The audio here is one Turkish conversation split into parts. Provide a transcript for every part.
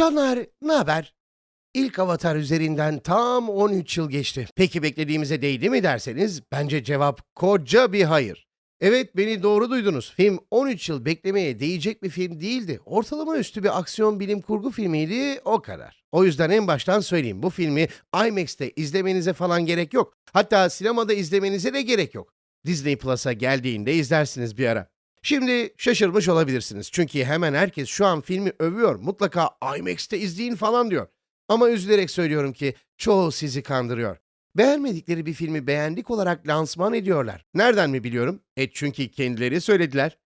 Canlar, ne haber? İlk Avatar üzerinden tam 13 yıl geçti. Peki beklediğimize değdi mi derseniz bence cevap koca bir hayır. Evet beni doğru duydunuz. Film 13 yıl beklemeye değecek bir film değildi. Ortalama üstü bir aksiyon bilim kurgu filmiydi o kadar. O yüzden en baştan söyleyeyim bu filmi IMAX'te izlemenize falan gerek yok. Hatta sinemada izlemenize de gerek yok. Disney Plus'a geldiğinde izlersiniz bir ara. Şimdi şaşırmış olabilirsiniz. Çünkü hemen herkes şu an filmi övüyor. Mutlaka IMAX'te izleyin falan diyor. Ama üzülerek söylüyorum ki çoğu sizi kandırıyor. Beğenmedikleri bir filmi beğendik olarak lansman ediyorlar. Nereden mi biliyorum? E çünkü kendileri söylediler.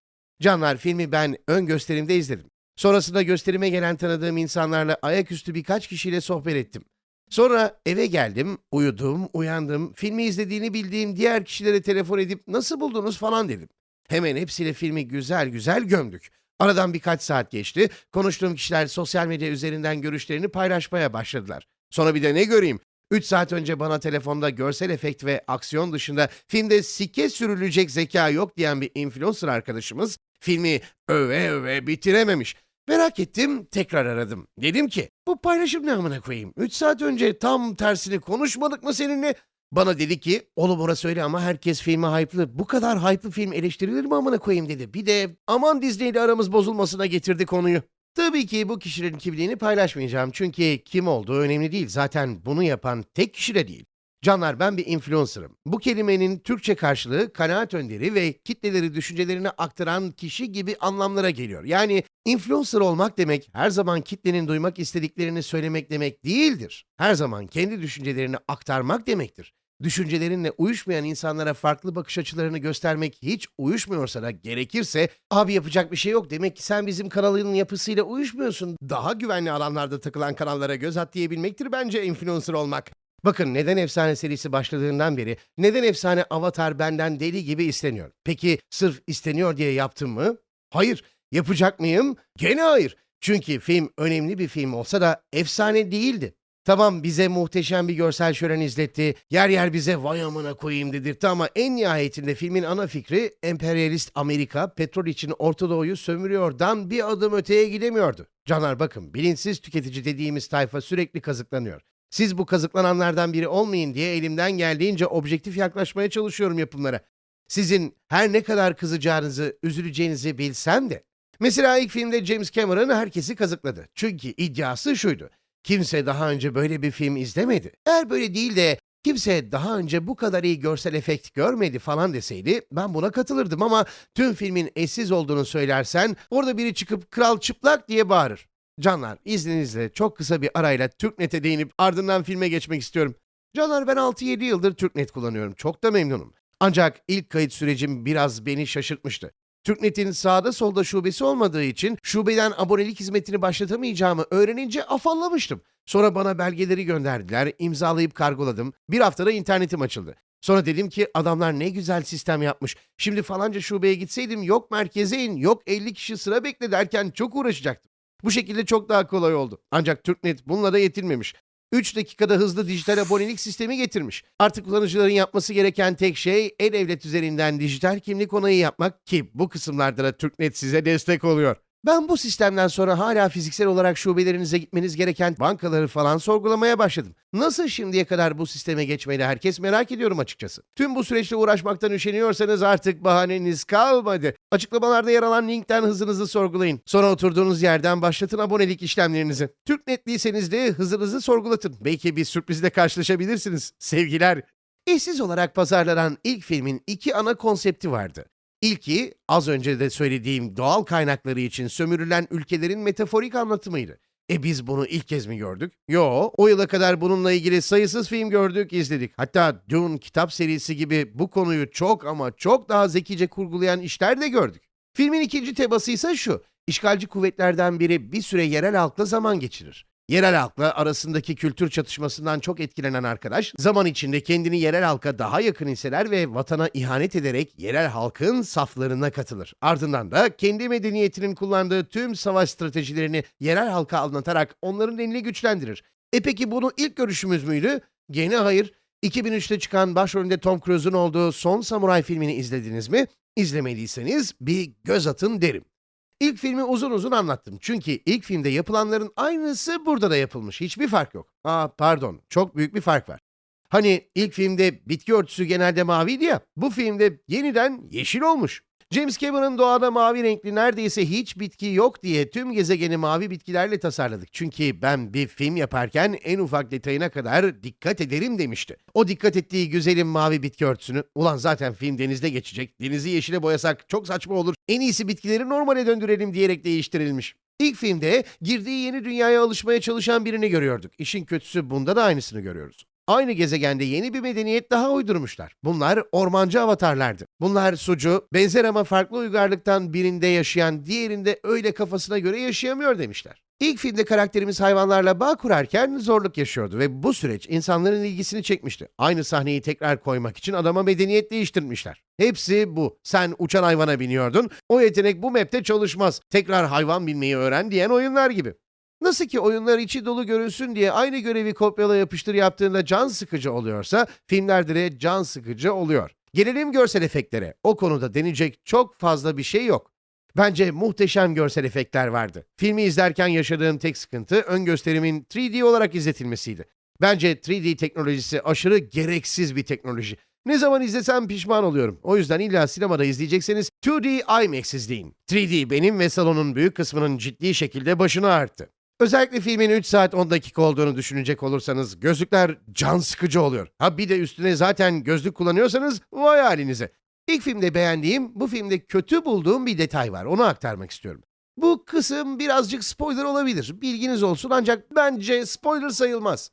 Canlar filmi ben ön gösterimde izledim. Sonrasında gösterime gelen tanıdığım insanlarla ayaküstü birkaç kişiyle sohbet ettim. Sonra eve geldim, uyudum, uyandım, filmi izlediğini bildiğim diğer kişilere telefon edip nasıl buldunuz falan dedim. Hemen hepsiyle filmi güzel güzel gömdük. Aradan birkaç saat geçti. Konuştuğum kişiler sosyal medya üzerinden görüşlerini paylaşmaya başladılar. Sonra bir de ne göreyim? 3 saat önce bana telefonda görsel efekt ve aksiyon dışında filmde sike sürülecek zeka yok diyen bir influencer arkadaşımız filmi öve öve bitirememiş. Merak ettim, tekrar aradım. Dedim ki, bu paylaşım ne amına koyayım? 3 saat önce tam tersini konuşmadık mı seninle? Bana dedi ki, oğlum orası öyle ama herkes filmi hype'lı. Bu kadar hype'lı film eleştirilir mi amına koyayım dedi. Bir de aman Disney ile aramız bozulmasına getirdi konuyu. Tabii ki bu kişilerin kimliğini paylaşmayacağım çünkü kim olduğu önemli değil. Zaten bunu yapan tek kişi de değil. Canlar ben bir influencer'ım. Bu kelimenin Türkçe karşılığı kanaat önderi ve kitleleri düşüncelerini aktaran kişi gibi anlamlara geliyor. Yani influencer olmak demek her zaman kitlenin duymak istediklerini söylemek demek değildir. Her zaman kendi düşüncelerini aktarmak demektir. Düşüncelerinle uyuşmayan insanlara farklı bakış açılarını göstermek hiç uyuşmuyorsa da gerekirse abi yapacak bir şey yok demek ki sen bizim kanalın yapısıyla uyuşmuyorsun. Daha güvenli alanlarda takılan kanallara göz at diyebilmektir bence influencer olmak. Bakın neden efsane serisi başladığından beri neden efsane avatar benden deli gibi isteniyor? Peki sırf isteniyor diye yaptım mı? Hayır. Yapacak mıyım? Gene hayır. Çünkü film önemli bir film olsa da efsane değildi. Tamam bize muhteşem bir görsel şölen izletti, yer yer bize vay amına koyayım dedirtti ama en nihayetinde filmin ana fikri emperyalist Amerika petrol için Orta Doğu'yu sömürüyordan bir adım öteye gidemiyordu. Caner bakın bilinçsiz tüketici dediğimiz tayfa sürekli kazıklanıyor. Siz bu kazıklananlardan biri olmayın diye elimden geldiğince objektif yaklaşmaya çalışıyorum yapımlara. Sizin her ne kadar kızacağınızı, üzüleceğinizi bilsem de. Mesela ilk filmde James Cameron herkesi kazıkladı. Çünkü iddiası şuydu. Kimse daha önce böyle bir film izlemedi. Eğer böyle değil de kimse daha önce bu kadar iyi görsel efekt görmedi falan deseydi ben buna katılırdım ama tüm filmin eşsiz olduğunu söylersen orada biri çıkıp kral çıplak diye bağırır. Canlar izninizle çok kısa bir arayla TürkNet'e değinip ardından filme geçmek istiyorum. Canlar ben 6-7 yıldır TürkNet kullanıyorum. Çok da memnunum. Ancak ilk kayıt sürecim biraz beni şaşırtmıştı. TürkNet'in sağda solda şubesi olmadığı için şubeden abonelik hizmetini başlatamayacağımı öğrenince afallamıştım. Sonra bana belgeleri gönderdiler, imzalayıp kargoladım. Bir haftada internetim açıldı. Sonra dedim ki adamlar ne güzel sistem yapmış. Şimdi falanca şubeye gitseydim yok merkeze in, yok 50 kişi sıra bekle derken çok uğraşacaktım. Bu şekilde çok daha kolay oldu. Ancak TürkNet bununla da yetinmemiş. 3 dakikada hızlı dijital abonelik sistemi getirmiş. Artık kullanıcıların yapması gereken tek şey e-devlet üzerinden dijital kimlik onayı yapmak ki bu kısımlarda da TürkNet size destek oluyor. Ben bu sistemden sonra hala fiziksel olarak şubelerinize gitmeniz gereken bankaları falan sorgulamaya başladım. Nasıl şimdiye kadar bu sisteme geçmeli herkes merak ediyorum açıkçası. Tüm bu süreçte uğraşmaktan üşeniyorsanız artık bahaneniz kalmadı. Açıklamalarda yer alan linkten hızınızı sorgulayın. Sonra oturduğunuz yerden başlatın abonelik işlemlerinizi. TürkNet'liyseniz de hızınızı sorgulatın. Belki bir sürprizle karşılaşabilirsiniz. Sevgiler. Eşsiz olarak pazarlanan ilk filmin iki ana konsepti vardı. İlki az önce de söylediğim doğal kaynakları için sömürülen ülkelerin metaforik anlatımıydı. E biz bunu ilk kez mi gördük? Yo, o yıla kadar bununla ilgili sayısız film gördük, izledik. Hatta Dune kitap serisi gibi bu konuyu çok ama çok daha zekice kurgulayan işler de gördük. Filmin ikinci teması ise şu. İşgalci kuvvetlerden biri bir süre yerel halkla zaman geçirir. Yerel halkla arasındaki kültür çatışmasından çok etkilenen arkadaş, zaman içinde kendini yerel halka daha yakın hisseler ve vatana ihanet ederek yerel halkın saflarına katılır. Ardından da kendi medeniyetinin kullandığı tüm savaş stratejilerini yerel halka anlatarak onların elini güçlendirir. E peki bunu ilk görüşümüz müydü? Gene hayır. 2003'te çıkan başrolünde Tom Cruise'un olduğu Son Samuray filmini izlediniz mi? İzlemediyseniz bir göz atın derim. İlk filmi uzun uzun anlattım. Çünkü ilk filmde yapılanların aynısı burada da yapılmış. Hiçbir fark yok. Aa pardon, çok büyük bir fark var. Hani ilk filmde bitki örtüsü genelde maviydi ya, bu filmde yeniden yeşil olmuş. James Cameron doğada mavi renkli neredeyse hiç bitki yok diye tüm gezegeni mavi bitkilerle tasarladık. Çünkü ben bir film yaparken en ufak detayına kadar dikkat ederim demişti. O dikkat ettiği güzelim mavi bitki örtüsünü, ulan zaten film denizde geçecek, denizi yeşile boyasak çok saçma olur, en iyisi bitkileri normale döndürelim diyerek değiştirilmiş. İlk filmde girdiği yeni dünyaya alışmaya çalışan birini görüyorduk. İşin kötüsü bunda da aynısını görüyoruz. Aynı gezegende yeni bir medeniyet daha uydurmuşlar. Bunlar ormancı avatarlardı. Bunlar sucu, benzer ama farklı uygarlıktan birinde yaşayan, diğerinde öyle kafasına göre yaşayamıyor demişler. İlk filmde karakterimiz hayvanlarla bağ kurarken zorluk yaşıyordu ve bu süreç insanların ilgisini çekmişti. Aynı sahneyi tekrar koymak için adama medeniyet değiştirmişler. Hepsi bu. Sen uçan hayvana biniyordun, o yetenek bu map'te çalışmaz. Tekrar hayvan binmeyi öğren diyen oyunlar gibi. Nasıl ki oyunlar içi dolu görünsün diye aynı görevi kopyala yapıştır yaptığında can sıkıcı oluyorsa, filmlerde de can sıkıcı oluyor. Gelelim görsel efektlere. O konuda deneyecek çok fazla bir şey yok. Bence muhteşem görsel efektler vardı. Filmi izlerken yaşadığım tek sıkıntı ön gösterimin 3D olarak izletilmesiydi. Bence 3D teknolojisi aşırı gereksiz bir teknoloji. Ne zaman izlesem pişman oluyorum. O yüzden illa sinemada izleyecekseniz 2D IMAX izleyin. 3D benim ve salonun büyük kısmının ciddi şekilde başını ağrıttı. Özellikle filmin 3 saat 10 dakika olduğunu düşünecek olursanız gözlükler can sıkıcı oluyor. Ha bir de üstüne zaten gözlük kullanıyorsanız vay halinize. İlk filmde beğendiğim, bu filmde kötü bulduğum bir detay var. Onu aktarmak istiyorum. Bu kısım birazcık spoiler olabilir. Bilginiz olsun ancak bence spoiler sayılmaz.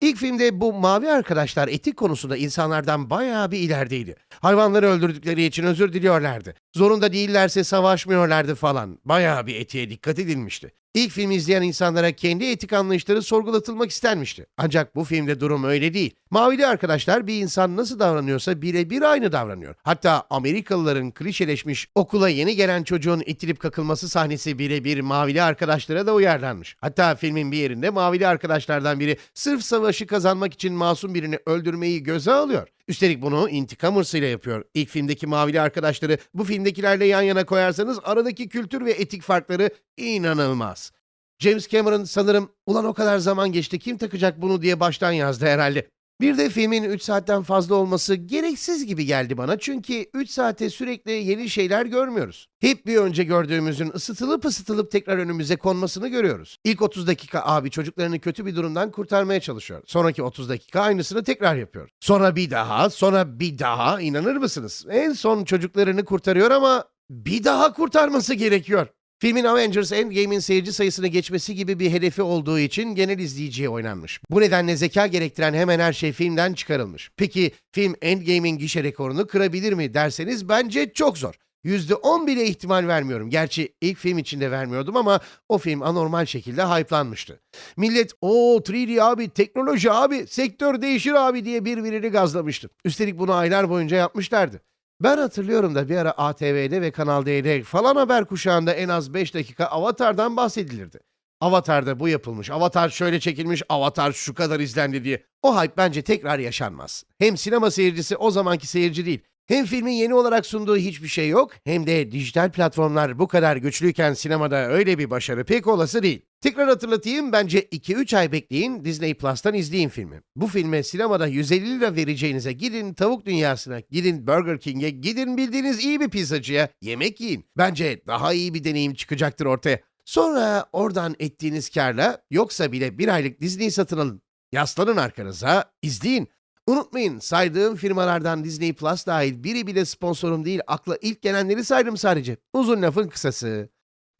İlk filmde bu mavi arkadaşlar etik konusunda insanlardan bayağı bir ilerideydi. Hayvanları öldürdükleri için özür diliyorlardı. Zorunda değillerse savaşmıyorlardı falan. Bayağı bir etiğe dikkat edilmişti. İlk filmi izleyen insanlara kendi etik anlayışları sorgulatılmak istenmişti. Ancak bu filmde durum öyle değil. Mavili arkadaşlar bir insan nasıl davranıyorsa birebir aynı davranıyor. Hatta Amerikalıların klişeleşmiş okula yeni gelen çocuğun itilip kakılması sahnesi birebir mavili arkadaşlara da uyarlanmış. Hatta filmin bir yerinde mavili arkadaşlardan biri sırf savaşı kazanmak için masum birini öldürmeyi göze alıyor. Üstelik bunu intikam hırsıyla yapıyor. İlk filmdeki mavili arkadaşları bu filmdekilerle yan yana koyarsanız aradaki kültür ve etik farkları inanılmaz. James Cameron sanırım ulan o kadar zaman geçti kim takacak bunu diye baştan yazdı herhalde. Bir de filmin 3 saatten fazla olması gereksiz gibi geldi bana çünkü 3 saate sürekli yeni şeyler görmüyoruz. Hep bir önce gördüğümüzün ısıtılıp ısıtılıp tekrar önümüze konmasını görüyoruz. İlk 30 dakika abi çocuklarını kötü bir durumdan kurtarmaya çalışıyor. Sonraki 30 dakika aynısını tekrar yapıyor. Sonra bir daha, sonra bir daha inanır mısınız? En son çocuklarını kurtarıyor ama bir daha kurtarması gerekiyor. Filmin Avengers Endgame'in seyirci sayısını geçmesi gibi bir hedefi olduğu için genel izleyiciye oynanmış. Bu nedenle zeka gerektiren hemen her şey filmden çıkarılmış. Peki film Endgame'in gişe rekorunu kırabilir mi derseniz bence çok zor. %10 bile ihtimal vermiyorum. Gerçi ilk film içinde vermiyordum ama o film anormal şekilde hype'lanmıştı. Millet o 3D abi, teknoloji abi, sektör değişir abi diye birbirini gazlamıştı. Üstelik bunu aylar boyunca yapmışlardı. Ben hatırlıyorum da bir ara ATV'de ve Kanal D'de falan haber kuşağında en az 5 dakika Avatar'dan bahsedilirdi. Avatar'da bu yapılmış, Avatar şöyle çekilmiş, Avatar şu kadar izlendi diye. O hype bence tekrar yaşanmaz. Hem sinema seyircisi o zamanki seyirci değil. Hem filmin yeni olarak sunduğu hiçbir şey yok, hem de dijital platformlar bu kadar güçlüyken sinemada öyle bir başarı pek olası değil. Tekrar hatırlatayım, bence 2-3 ay bekleyin, Disney Plus'tan izleyin filmi. Bu filme sinemada 150 lira vereceğinize gidin tavuk dünyasına, gidin Burger King'e, gidin bildiğiniz iyi bir pizzacıya, yemek yiyin. Bence daha iyi bir deneyim çıkacaktır ortaya. Sonra oradan ettiğiniz karla yoksa bile bir aylık Disney satın alın. Yaslanın arkanıza, izleyin. Unutmayın saydığım firmalardan Disney Plus dahil biri bile sponsorum değil akla ilk gelenleri saydım sadece. Uzun lafın kısası.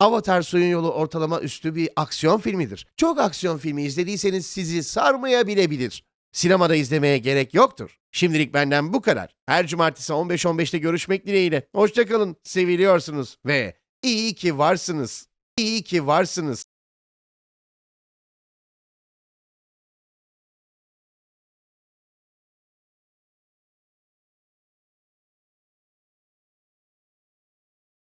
Avatar Suyun Yolu ortalama üstü bir aksiyon filmidir. Çok aksiyon filmi izlediyseniz sizi sarmayabilebilir. Sinemada izlemeye gerek yoktur. Şimdilik benden bu kadar. Her cumartesi 15-15'te görüşmek dileğiyle. Hoşçakalın, seviliyorsunuz ve iyi ki varsınız. İyi ki varsınız.